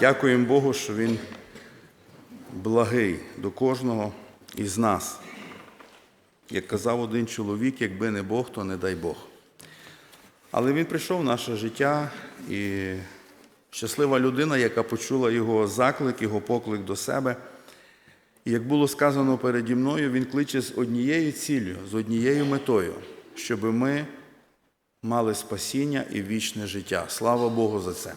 Дякуємо Богу, що Він благий до кожного із нас. Як казав один чоловік, якби не Бог, то не дай Бог. Але він прийшов в наше життя, і щаслива людина, яка почула його заклик, його поклик до себе. І як було сказано переді мною, він кличе з однією ціллю, з однією метою, щоб ми мали спасіння і вічне життя. Слава Богу за це.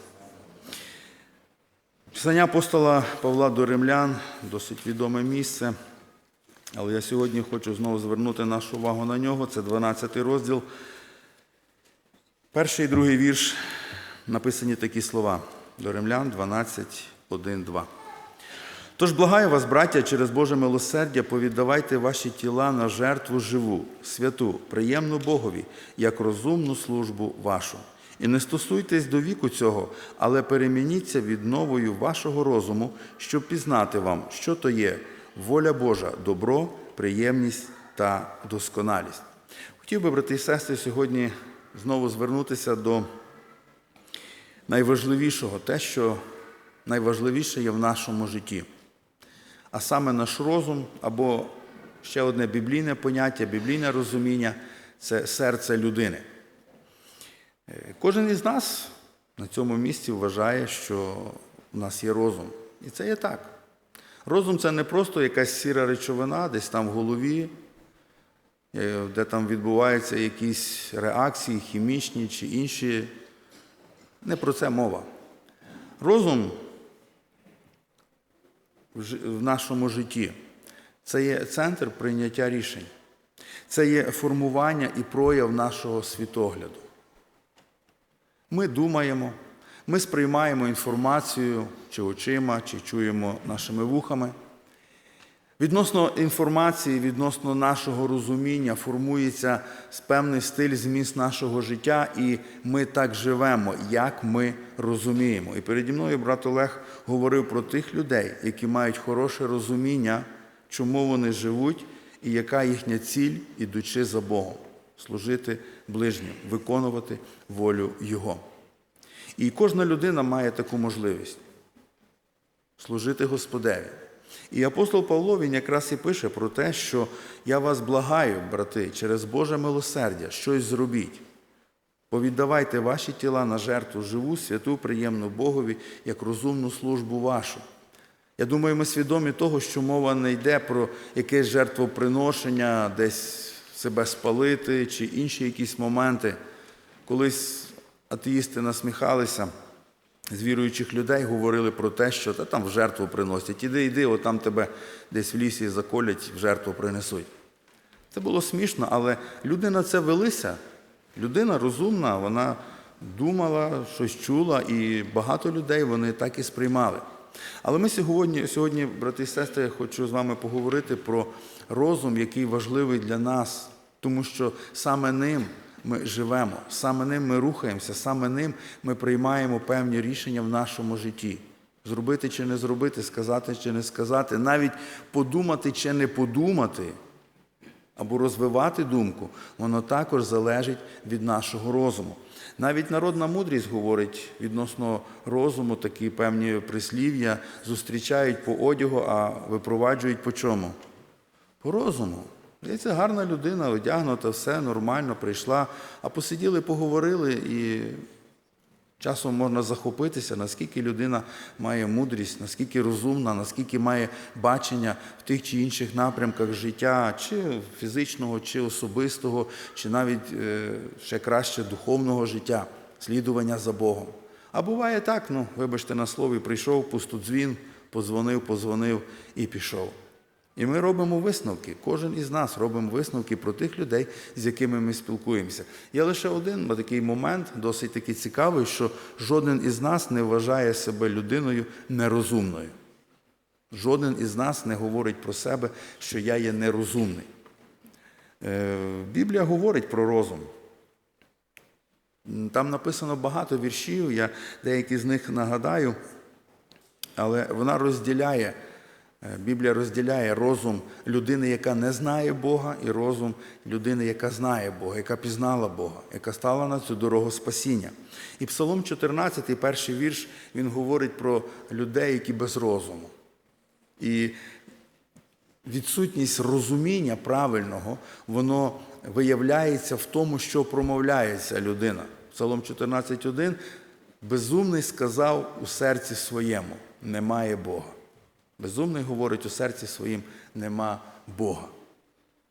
Писання апостола Павла до римлян досить відоме місце, але я сьогодні хочу знову звернути нашу увагу на нього. Це 12 розділ. Перший і другий вірш написані такі слова до римлян 12, 1, 2. Тож благаю вас, браття, через Боже милосердя, повіддавайте ваші тіла на жертву живу, святу, приємну Богові, як розумну службу вашу. І не стосуйтесь до віку цього, але перемініться відновою вашого розуму, щоб пізнати вам, що то є воля Божа, добро, приємність та досконалість. Хотів би, брати і сестри, сьогодні знову звернутися до найважливішого, те, що найважливіше є в нашому житті. А саме наш розум, або ще одне біблійне поняття, біблійне розуміння це серце людини. Е, Кожен із нас на цьому місці вважає, що в нас є розум. І це є так. Розум це не просто якась сіра речовина, десь там в голові, е, де там відбуваються якісь реакції, хімічні чи інші. Не про це мова. Розум в нашому житті це є центр прийняття рішень, це є формування і прояв нашого світогляду. Ми думаємо, ми сприймаємо інформацію чи очима, чи чуємо нашими вухами. Відносно інформації, відносно нашого розуміння формується певний стиль зміст нашого життя, і ми так живемо, як ми розуміємо. І переді мною брат Олег говорив про тих людей, які мають хороше розуміння, чому вони живуть і яка їхня ціль, ідучи за Богом служити ближнім, виконувати волю Його. І кожна людина має таку можливість служити Господеві. І апостол Павло він якраз і пише про те, що я вас благаю, брати, через Боже милосердя, щось зробіть. Повіддавайте ваші тіла на жертву живу, святу, приємну Богові, як розумну службу вашу. Я думаю, ми свідомі того, що мова не йде про якесь жертвоприношення, десь себе спалити чи інші якісь моменти. Колись атеїсти насміхалися з віруючих людей, говорили про те, що та там в жертву приносять. Іди, іди, от там тебе десь в лісі заколять, в жертву принесуть. Це було смішно, але люди на це велися. Людина розумна, вона думала, щось чула, і багато людей вони так і сприймали. Але ми сьогодні, сьогодні, брати і сестри, я хочу з вами поговорити про розум, який важливий для нас, тому що саме ним ми живемо, саме ним ми рухаємося, саме ним ми приймаємо певні рішення в нашому житті. Зробити чи не зробити, сказати чи не сказати, навіть подумати чи не подумати або розвивати думку, воно також залежить від нашого розуму. Навіть народна мудрість говорить відносно розуму, такі певні прислів'я зустрічають по одягу, а випроваджують по чому? По розуму. Здається, гарна людина, одягнута, все нормально, прийшла, а посиділи, поговорили і Часом можна захопитися, наскільки людина має мудрість, наскільки розумна, наскільки має бачення в тих чи інших напрямках життя, чи фізичного, чи особистого, чи навіть е, ще краще духовного життя, слідування за Богом. А буває так, ну, вибачте на слові, прийшов пустодзвін, позвонив, позвонив і пішов. І ми робимо висновки. Кожен із нас робимо висновки про тих людей, з якими ми спілкуємося. Є лише один такий момент, досить такий цікавий, що жоден із нас не вважає себе людиною нерозумною. Жоден із нас не говорить про себе, що я є нерозумний. Е, Біблія говорить про розум. Там написано багато віршів, я деякі з них нагадаю, але вона розділяє Біблія розділяє розум людини, яка не знає Бога, і розум людини, яка знає Бога, яка пізнала Бога, яка стала на цю дорогу спасіння. І Псалом 14, перший вірш, він говорить про людей, які без розуму. І відсутність розуміння правильного, воно виявляється в тому, що промовляється людина. Псалом 14.1 безумний сказав у серці своєму, немає Бога. Безумний говорить у серці своїм, нема Бога.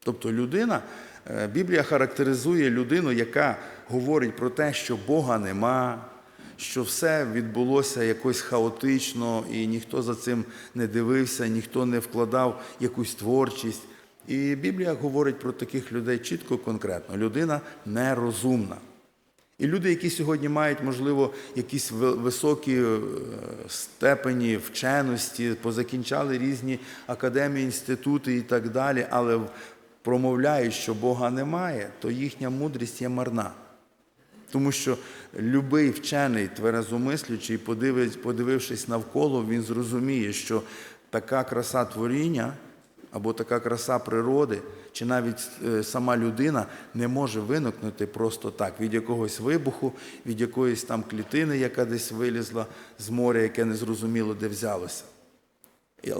Тобто людина, е, Біблія характеризує людину, яка говорить про те, що Бога нема, що все відбулося якось хаотично, і ніхто за цим не дивився, ніхто не вкладав якусь творчість. І Біблія говорить про таких людей чітко конкретно. Людина нерозумна. І люди, які сьогодні мають, можливо, якісь високі е, степені вченості, позакінчали різні академії, інститути і так далі, але промовляють, що Бога немає, то їхня мудрість є марна. Тому що любий вчений, тверезомислючий, подивись- подивившись навколо, він зрозуміє, що така краса творіння або така краса природи, чи навіть е, сама людина не може виникнути просто так від якогось вибуху, від якоїсь там клітини, яка десь вилізла з моря, яке не зрозуміло де взялося.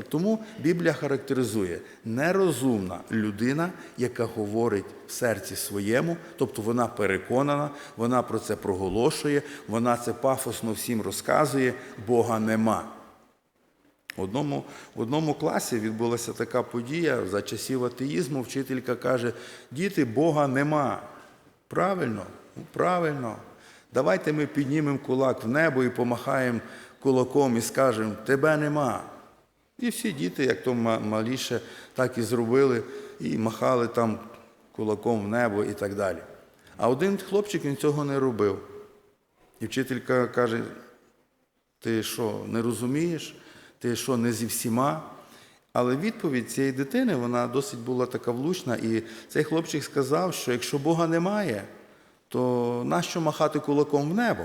Тому Біблія характеризує нерозумна людина, яка говорить в серці своєму, тобто вона переконана, вона про це проголошує, вона це пафосно всім розказує, Бога нема. В одному, в одному класі відбулася така подія за часів атеїзму. Вчителька каже: діти, Бога нема. Правильно, Ну, правильно. Давайте ми піднімемо кулак в небо і помахаємо кулаком і скажемо, тебе нема. І всі діти, як то маліше, так і зробили, і махали там кулаком в небо і так далі. А один хлопчик він цього не робив. І вчителька каже: ти що, не розумієш? Ти що, не зі всіма? Але відповідь цієї дитини вона досить була така влучна, і цей хлопчик сказав, що якщо Бога немає, то нащо махати кулаком в небо?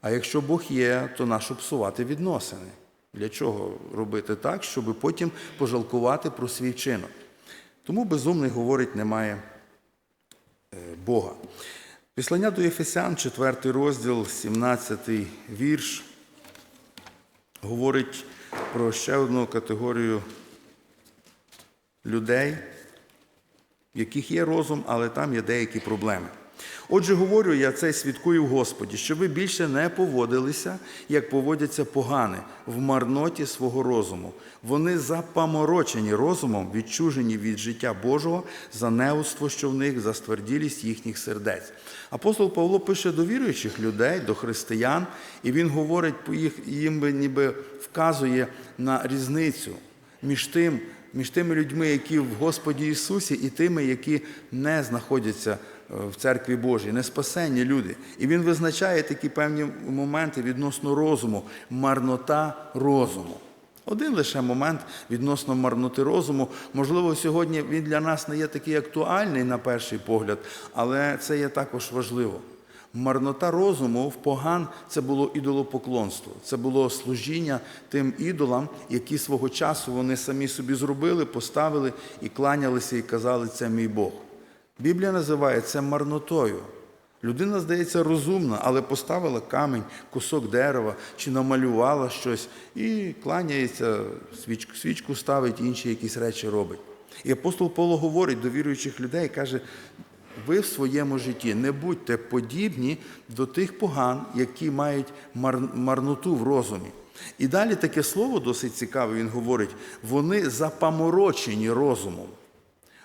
А якщо Бог є, то нащо псувати відносини? Для чого робити так, щоб потім пожалкувати про свій вчинок? Тому безумний говорить, немає е, Бога. Післання до Єфесян, 4 розділ, 17 вірш, говорить про ще одну категорію людей, в яких є розум, але там є деякі проблеми. Отже, говорю я це свідкую в Господі, що ви більше не поводилися, як поводяться погани, в марноті свого розуму. Вони запаморочені розумом, відчужені від життя Божого за неудство, що в них, за стверділість їхніх сердець. Апостол Павло пише до віруючих людей, до християн, і він говорить по їх, їм би ніби вказує на різницю між тим, між тими людьми, які в Господі Ісусі, і тими, які не знаходяться е, в церкві Божій, не спасенні люди. І він визначає такі певні моменти відносно розуму, марнота розуму. Один лише момент відносно марноти розуму. Можливо, сьогодні він для нас не є такий актуальний на перший погляд, але це є також важливо. Марнота розуму в поган це було ідолопоклонство, це було служіння тим ідолам, які свого часу вони самі собі зробили, поставили і кланялися, і казали, це мій Бог. Біблія називає це марнотою. Людина, здається, розумна, але поставила камінь, кусок дерева чи намалювала щось і кланяється, свічку, свічку ставить, інші якісь речі робить. І апостол Павло говорить до віруючих людей, каже, ви в своєму житті не будьте подібні до тих поган, які мають мар- марноту в розумі. І далі таке слово досить цікаве, він говорить, вони запаморочені розумом.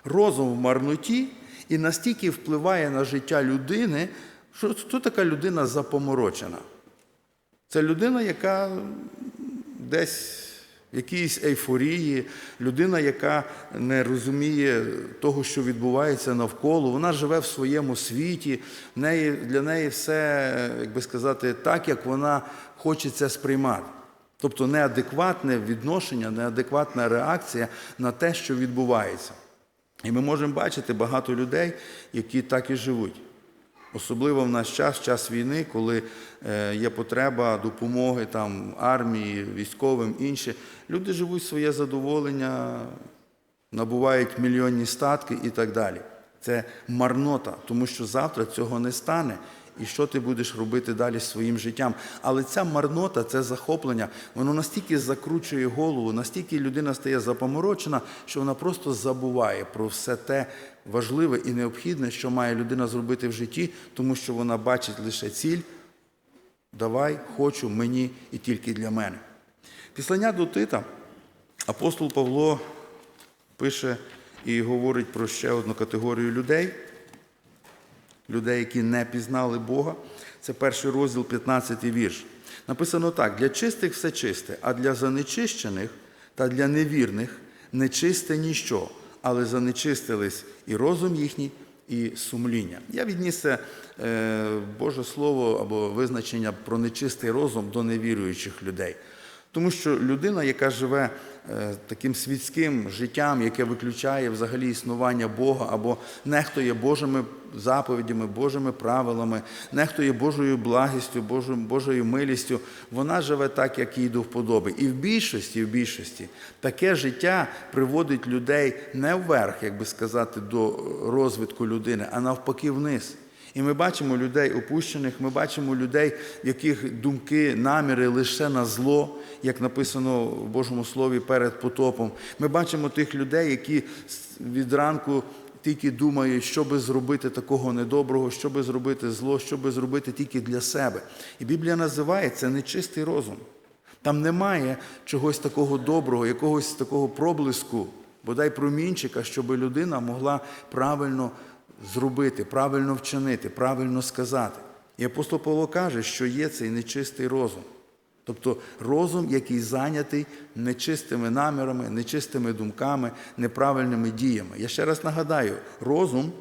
Розум в марноті і настільки впливає на життя людини, що хто така людина запоморочена? Це людина, яка десь в якійсь ейфорії, людина, яка не розуміє того, що відбувається навколо, вона живе в своєму світі, для неї все, як би сказати, так, як вона хоче це сприймати. Тобто неадекватне відношення, неадекватна реакція на те, що відбувається. І ми можемо бачити багато людей, які так і живуть. Особливо в наш час, час війни, коли е, є потреба допомоги там, армії, військовим, інше. Люди живуть своє задоволення, набувають мільйонні статки і так далі. Це марнота, тому що завтра цього не стане. І що ти будеш робити далі своїм життям? Але ця марнота, це захоплення, воно настільки закручує голову, настільки людина стає запоморочена, що вона просто забуває про все те важливе і необхідне, що має людина зробити в житті, тому що вона бачить лише ціль давай, хочу, мені і тільки для мене. Післання до Тита апостол Павло пише і говорить про ще одну категорію людей, людей, які не пізнали Бога. Це перший розділ, 15 вірш. Написано так: для чистих все чисте, а для занечищених та для невірних нечисте ніщо, але занечистились і розум їхній, і сумління. Я відніс це е, Боже Слово або визначення про нечистий розум до невіруючих людей. Тому що людина, яка живе е, таким світським життям, яке виключає взагалі існування Бога, або нехтує Божими заповідями, Божими правилами, нехтує Божою благістю, Божою, Божою милістю, вона живе так, як їй до вподоби. І в більшості, в більшості, таке життя приводить людей не вверх, як би сказати, до розвитку людини, а навпаки вниз. І ми бачимо людей опущених, ми бачимо людей, в яких думки, наміри лише на зло, як написано в Божому Слові перед потопом. Ми бачимо тих людей, які від ранку тільки думають, що би зробити такого недоброго, що би зробити зло, що би зробити тільки для себе. І Біблія називає це нечистий розум. Там немає чогось такого доброго, якогось такого проблиску, бодай промінчика, щоб людина могла правильно зробити, правильно вчинити, правильно сказати. І апостол Павло каже, що є цей нечистий розум. Тобто розум, який зайнятий нечистими намірами, нечистими думками, неправильними діями. Я ще раз нагадаю, розум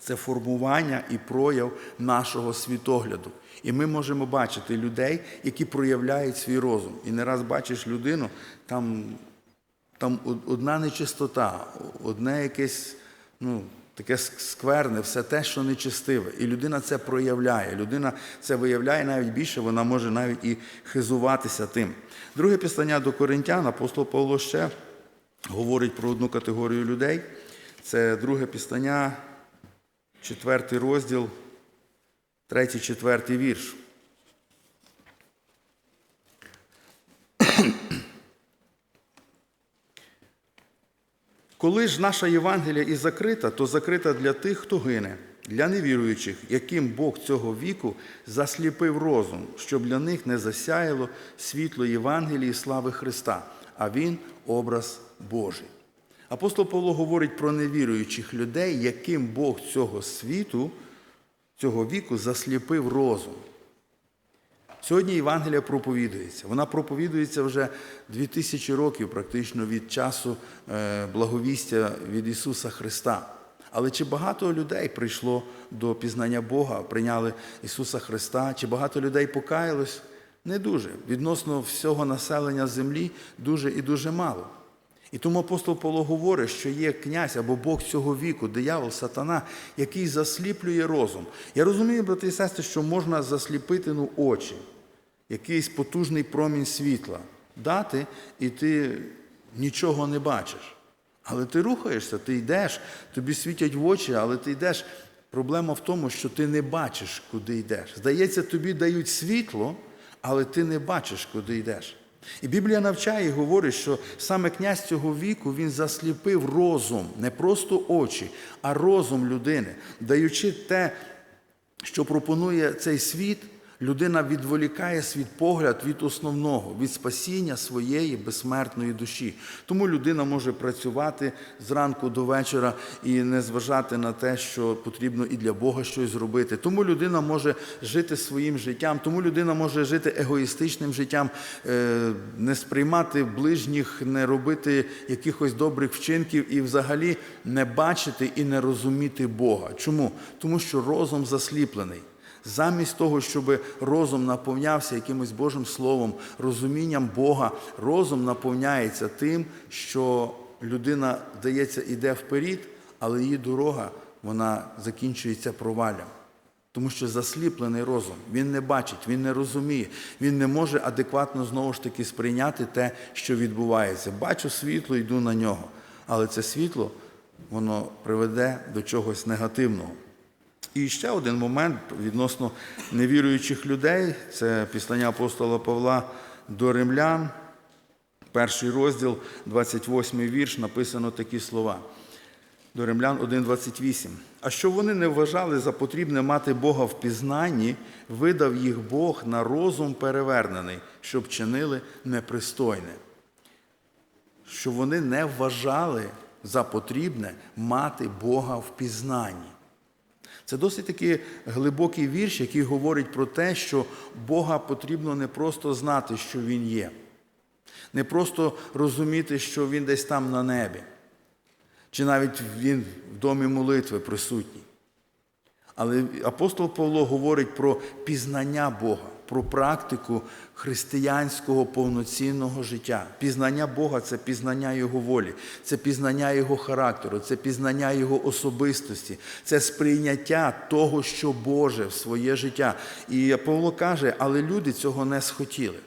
це формування і прояв нашого світогляду. І ми можемо бачити людей, які проявляють свій розум. І не раз бачиш людину, там, там одна нечистота, одне якесь, ну, таке скверне, все те, що нечистиве. І людина це проявляє. Людина це виявляє навіть більше, вона може навіть і хизуватися тим. Друге післання до Коринтян, апостол Павло ще говорить про одну категорію людей. Це друге післання, четвертий розділ, третій, четвертий вірш. Коли ж наша Євангелія і закрита, то закрита для тих, хто гине, для невіруючих, яким Бог цього віку засліпив розум, щоб для них не засяяло світло Євангелії слави Христа, а Він образ Божий. Апостол Павло говорить про невіруючих людей, яким Бог цього світу, цього віку засліпив розум. Сьогодні Євангелія проповідується. Вона проповідується вже 2000 років, практично від часу е, благовістя від Ісуса Христа. Але чи багато людей прийшло до пізнання Бога, прийняли Ісуса Христа? Чи багато людей покаялось? Не дуже. Відносно всього населення землі дуже і дуже мало. І тому апостол Павло говорить, що є князь або Бог цього віку, диявол, сатана, який засліплює розум. Я розумію, брати і сестри, що можна засліпити ну, очі, якийсь потужний промінь світла дати, і ти нічого не бачиш. Але ти рухаєшся, ти йдеш, тобі світять в очі, але ти йдеш. Проблема в тому, що ти не бачиш, куди йдеш. Здається, тобі дають світло, але ти не бачиш, куди йдеш. І Біблія навчає і говорить, що саме князь цього віку він засліпив розум, не просто очі, а розум людини, даючи те, що пропонує цей світ. Людина відволікає свій погляд від основного, від спасіння своєї безсмертної душі. Тому людина може працювати зранку до вечора і не зважати на те, що потрібно і для Бога щось зробити. Тому людина може жити своїм життям, тому людина може жити егоїстичним життям, е, не сприймати ближніх, не робити якихось добрих вчинків і взагалі не бачити і не розуміти Бога. Чому? Тому що розум засліплений. Замість того, щоб розум наповнявся якимось Божим Словом, розумінням Бога, розум наповняється тим, що людина, здається, йде вперед, але її дорога вона закінчується провалям. Тому що засліплений розум, він не бачить, він не розуміє, він не може адекватно знову ж таки сприйняти те, що відбувається. Бачу світло, йду на нього. Але це світло, воно приведе до чогось негативного. І ще один момент відносно невіруючих людей це післання апостола Павла до римлян, перший розділ, 28 вірш, написано такі слова. До римлян 1,28. А що вони не вважали за потрібне мати Бога в пізнанні, видав їх Бог на розум перевернений, щоб чинили непристойне. Що вони не вважали за потрібне мати Бога в пізнанні. Це досить такий глибокий вірш, який говорить про те, що Бога потрібно не просто знати, що Він є, не просто розуміти, що Він десь там на небі, чи навіть Він в домі молитви присутній. Але апостол Павло говорить про пізнання Бога, про практику християнського повноцінного життя. Пізнання Бога це пізнання Його волі, це пізнання Його характеру, це пізнання Його особистості, це сприйняття того, що Боже в своє життя. І Павло каже, але люди цього не схотіли.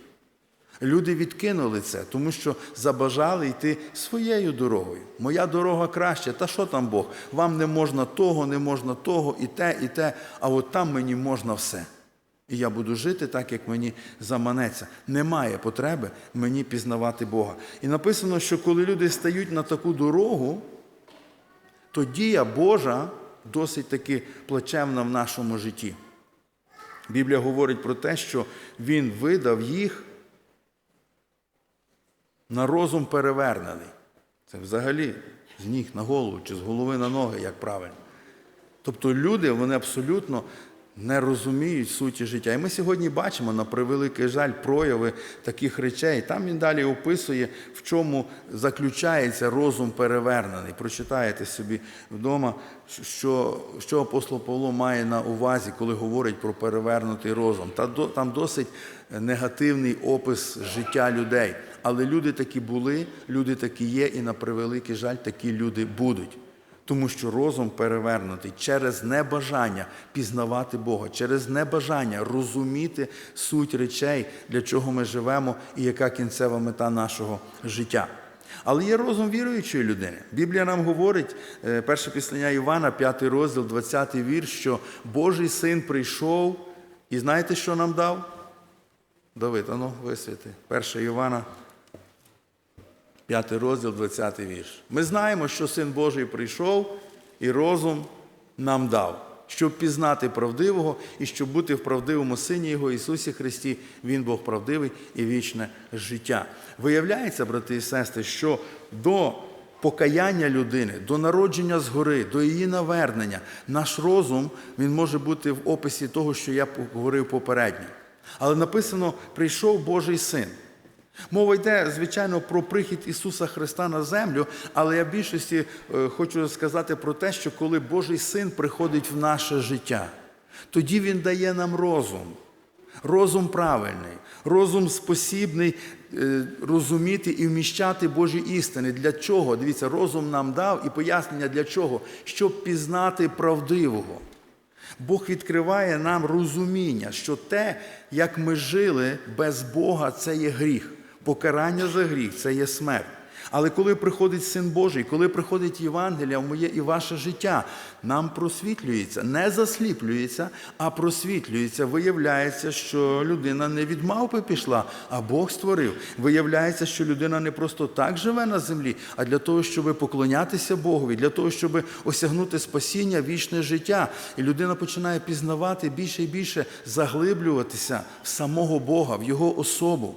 Люди відкинули це, тому що забажали йти своєю дорогою. Моя дорога краща, та що там Бог? Вам не можна того, не можна того, і те, і те, а от там мені можна все. І я буду жити так, як мені заманеться. Немає потреби мені пізнавати Бога. І написано, що коли люди стають на таку дорогу, то дія Божа досить таки плачевна в нашому житті. Біблія говорить про те, що Він видав їх на розум перевернений. Це взагалі з ніг на голову чи з голови на ноги, як правильно. Тобто люди вони абсолютно не розуміють суті життя. І ми сьогодні бачимо на превеликий жаль прояви таких речей. Там він далі описує, в чому заключається розум перевернений. Прочитаєте собі вдома, що, що апостол Павло має на увазі, коли говорить про перевернутий розум. Та до- там досить негативний опис життя людей. Але люди такі були, люди такі є, і на превеликий жаль, такі люди будуть. Тому що розум перевернутий через небажання пізнавати Бога, через небажання розуміти суть речей, для чого ми живемо і яка кінцева мета нашого життя. Але є розум віруючої людини. Біблія нам говорить, е, перше післання Івана, 5 розділ, 20 вірш, що Божий син прийшов і знаєте, що нам дав? Давид, ану, висвіти. 1 Івана, 5 розділ, 20 вірш. Ми знаємо, що Син Божий прийшов і розум нам дав, щоб пізнати правдивого і щоб бути в правдивому Сині Його Ісусі Христі, Він Бог правдивий і вічне життя. Виявляється, брати і сестри, що до покаяння людини, до народження згори, до її навернення, наш розум він може бути в описі того, що я говорив попередньо. Але написано: прийшов Божий син. Мова йде, звичайно, про прихід Ісуса Христа на землю, але я в більшості е, хочу сказати про те, що коли Божий син приходить в наше життя, тоді Він дає нам розум. Розум правильний, розум спосібний е, розуміти і вміщати Божі істини. Для чого? Дивіться, розум нам дав і пояснення для чого? Щоб пізнати правдивого. Бог відкриває нам розуміння, що те, як ми жили без Бога, це є гріх. Покарання за гріх це є смерть. Але коли приходить Син Божий, коли приходить Євангелія в моє і ваше життя, нам просвітлюється, не засліплюється, а просвітлюється. Виявляється, що людина не від мавпи пішла, а Бог створив. Виявляється, що людина не просто так живе на землі, а для того, щоб поклонятися Богові, для того, щоб осягнути спасіння, вічне життя. І людина починає пізнавати більше і більше, заглиблюватися в самого Бога, в Його особу.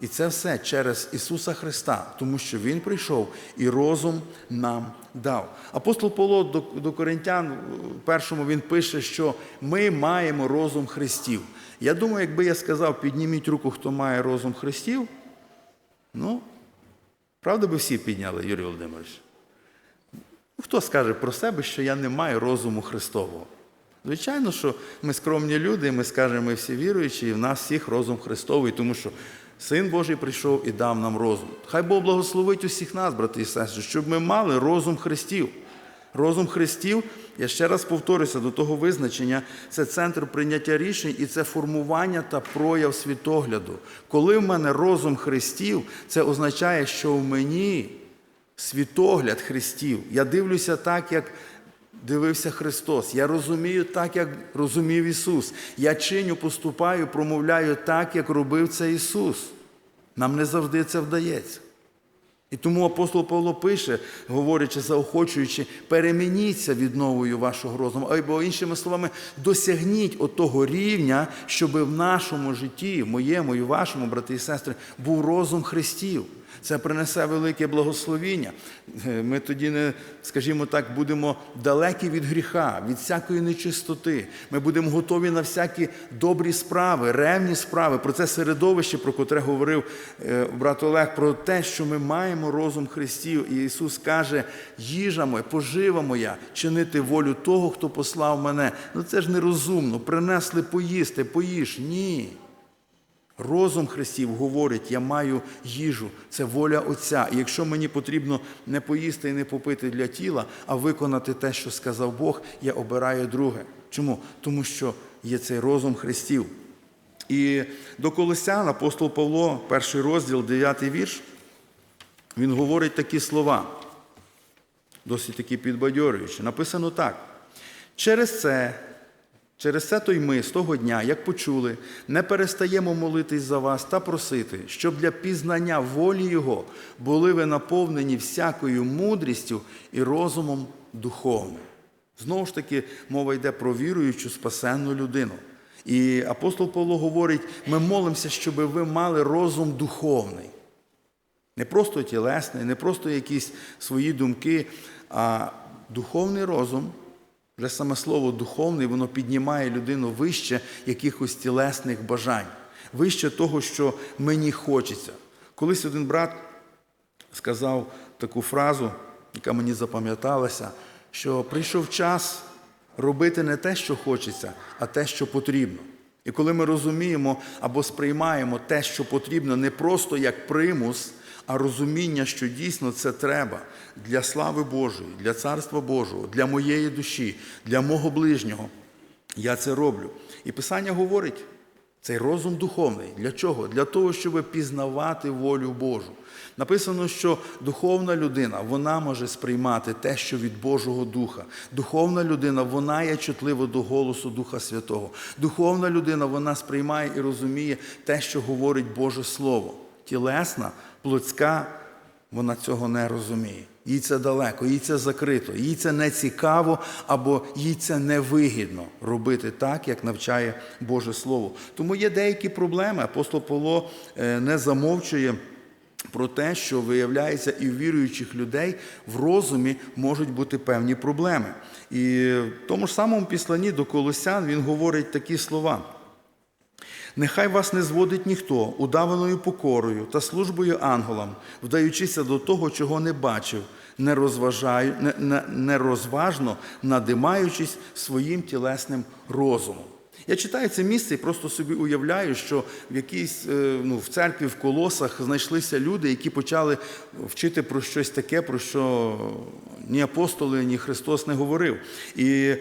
І це все через Ісуса Христа, тому що Він прийшов і розум нам дав. Апостол Павло до, Коринтян першому він пише, що ми маємо розум Христів. Я думаю, якби я сказав, підніміть руку, хто має розум Христів, ну, правда би всі підняли, Юрій Володимирович? Ну, Хто скаже про себе, що я не маю розуму Христового? Звичайно, що ми скромні люди, ми скажемо, ми всі віруючі, і в нас всіх розум Христовий, тому що Син Божий прийшов і дав нам розум. Хай Бог благословить усіх нас, брати і сестри, щоб ми мали розум Христів. Розум Христів, я ще раз повторюся до того визначення, це центр прийняття рішень і це формування та прояв світогляду. Коли в мене розум Христів, це означає, що в мені світогляд Христів. Я дивлюся так, як дивився Христос. Я розумію так, як розумів Ісус. Я чиню, поступаю, промовляю так, як робив це Ісус. Нам не завжди це вдається. І тому апостол Павло пише, говорячи, заохочуючи, перемініться відновою вашого розуму, або іншими словами, досягніть отого рівня, щоб в нашому житті, в моєму і вашому, брати і сестри, був розум Христів. Це принесе велике благословіння. Е, Ми тоді не, скажімо так, будемо далекі від гріха, від всякої нечистоти. Ми будемо готові на всякі добрі справи, ревні справи. Про це середовище, про котре говорив е, брат Олег, про те, що ми маємо розум Христів. І Ісус каже: їжа моя, пожива моя, чинити волю того, хто послав мене. Ну це ж нерозумно. Принесли поїсти, поїж. Ні. Розум Христів говорить, я маю їжу, це воля Отця. І якщо мені потрібно не поїсти і не попити для тіла, а виконати те, що сказав Бог, я обираю друге. Чому? Тому що є цей розум Христів. І до Колосян апостол Павло, перший розділ, дев'ятий вірш, він говорить такі слова, досить такі підбадьорюючі. Написано так. Через це Через це то й ми з того дня, як почули, не перестаємо молитись за вас та просити, щоб для пізнання волі Його були ви наповнені всякою мудрістю і розумом духовним. Знову ж таки, мова йде про віруючу спасенну людину. І апостол Павло говорить: ми молимося, щоб ви мали розум духовний. Не просто тілесний, не просто якісь свої думки, а духовний розум. Вже саме слово духовний, воно піднімає людину вище якихось тілесних бажань, вище того, що мені хочеться. Колись один брат сказав таку фразу, яка мені запам'яталася, що прийшов час робити не те, що хочеться, а те, що потрібно. І коли ми розуміємо або сприймаємо те, що потрібно, не просто як примус, а розуміння, що дійсно це треба для слави Божої, для Царства Божого, для моєї душі, для мого ближнього. Я це роблю. І Писання говорить, цей розум духовний. Для чого? Для того, щоб пізнавати волю Божу. Написано, що духовна людина вона може сприймати те, що від Божого Духа. Духовна людина вона є чутлива до голосу Духа Святого. Духовна людина вона сприймає і розуміє те, що говорить Боже Слово. Тілесна, плотська, вона цього не розуміє. Їй це далеко, їй це закрито, їй це не цікаво або їй це невигідно робити так, як навчає Боже Слово. Тому є деякі проблеми. Апостол Павло е, не замовчує. Про те, що виявляється, і в віруючих людей в розумі можуть бути певні проблеми. І в тому ж самому післанні до Колосян він говорить такі слова. Нехай вас не зводить ніхто удаваною покорою та службою ангелам, вдаючися до того, чого не бачив, нерозважно надимаючись своїм тілесним розумом. Я читаю це місце і просто собі уявляю, що в якійсь е, ну, в церкві в колосах знайшлися люди, які почали вчити про щось таке, про що ні апостоли, ні Христос не говорив. І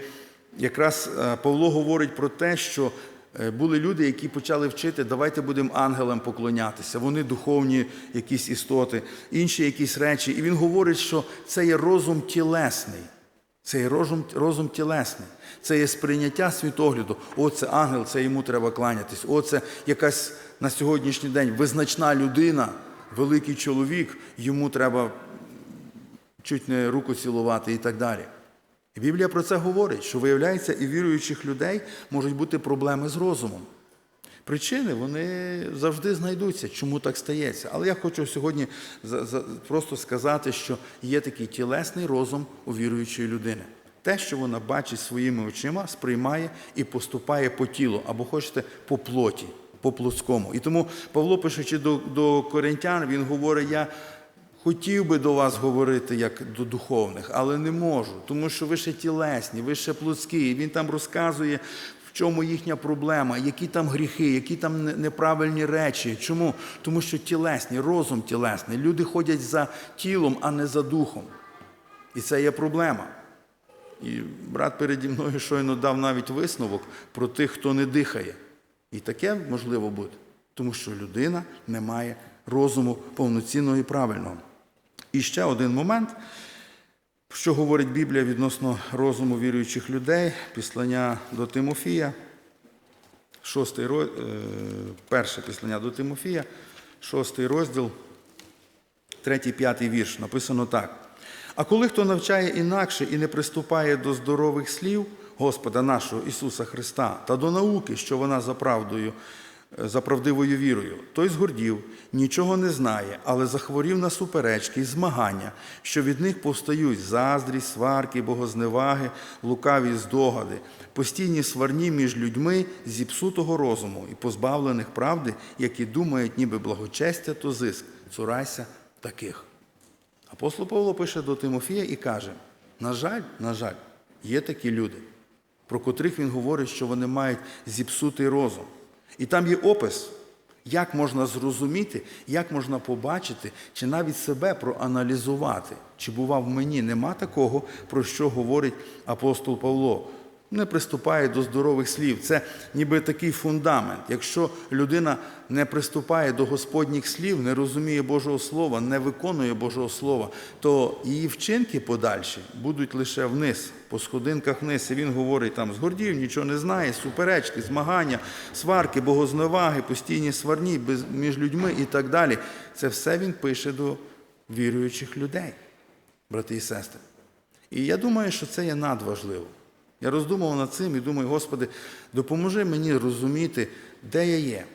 якраз е, Павло говорить про те, що були люди, які почали вчити, давайте будемо ангелам поклонятися. Вони духовні якісь істоти, інші якісь речі. І він говорить, що це є розум тілесний. Це є розум, розум тілесний, це є сприйняття світогляду. О, це ангел, це йому треба кланятись. О, це якась на сьогоднішній день визначна людина, великий чоловік, йому треба чуть не руку цілувати і так далі. Біблія про це говорить, що виявляється, і віруючих людей можуть бути проблеми з розумом. Причини вони завжди знайдуться, чому так стається. Але я хочу сьогодні просто сказати, що є такий тілесний розум у віруючої людини. Те, що вона бачить своїми очима, сприймає і поступає по тілу, або хочете по плоті, по плотському. І тому Павло, пишучи до до коринтян, він говорить: я Хотів би до вас говорити як до духовних, але не можу, тому що ви ще тілесні, ви ще плотські. І Він там розказує, в чому їхня проблема, які там гріхи, які там неправильні речі. Чому? Тому що тілесні, розум тілесний. Люди ходять за тілом, а не за духом. І це є проблема. І брат переді мною щойно дав навіть висновок про тих, хто не дихає. І таке можливо бути, тому що людина не має розуму повноцінного і правильного. І ще один момент, що говорить Біблія відносно розуму віруючих людей, післання до Тимофія, шостий е, перше післання до Тимофія, шостий розділ, третій, п'ятий вірш. Написано так. А коли хто навчає інакше і не приступає до здорових слів Господа нашого Ісуса Христа та до науки, що вона за правдою, за правдивою вірою, той згордів, нічого не знає, але захворів на суперечки і змагання, що від них повстають заздрість, сварки, богозневаги, лукаві здогади, постійні сварні між людьми зіпсутого розуму і позбавлених правди, які думають, ніби благочестя то зиск. Цурайся таких. Апостол Павло пише до Тимофія і каже: на жаль, на жаль, є такі люди, про котрих він говорить, що вони мають зіпсутий розум. І там є опис, як можна зрозуміти, як можна побачити, чи навіть себе проаналізувати. Чи бува в мені нема такого, про що говорить апостол Павло. Не приступає до здорових слів. Це ніби такий фундамент. Якщо людина не приступає до Господніх слів, не розуміє Божого Слова, не виконує Божого Слова, то її вчинки подальші будуть лише вниз, по сходинках вниз. І він говорить там згордів, нічого не знає, суперечки, змагання, сварки, богозневаги, постійні сварні між людьми і так далі. Це все він пише до віруючих людей, брати і сестри. І я думаю, що це є надважливо. Я роздумував над цим і думаю, Господи, допоможи мені розуміти, де я є,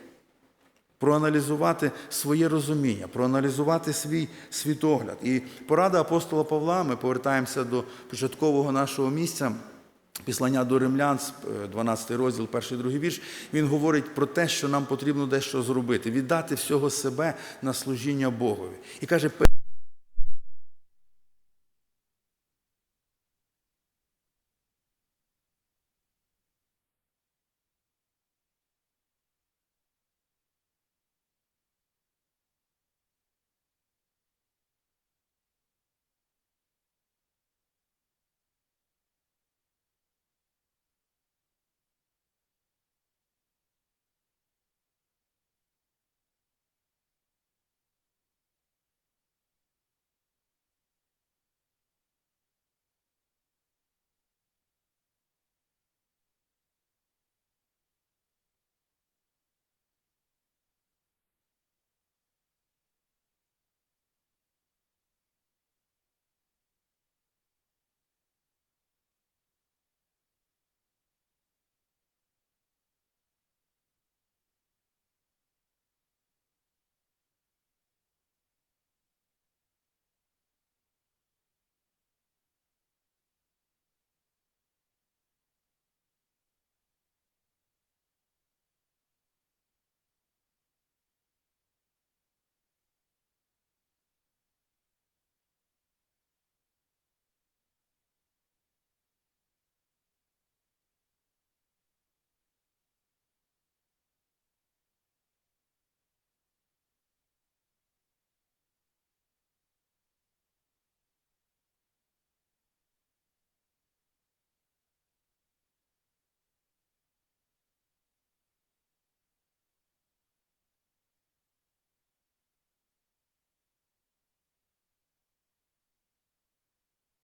проаналізувати своє розуміння, проаналізувати свій світогляд. І порада апостола Павла, ми повертаємося до початкового нашого місця. Післання до римлян, е, 12 розділ, перший другий вірш, він говорить про те, що нам потрібно дещо зробити, віддати всього себе на служіння Богові. І каже,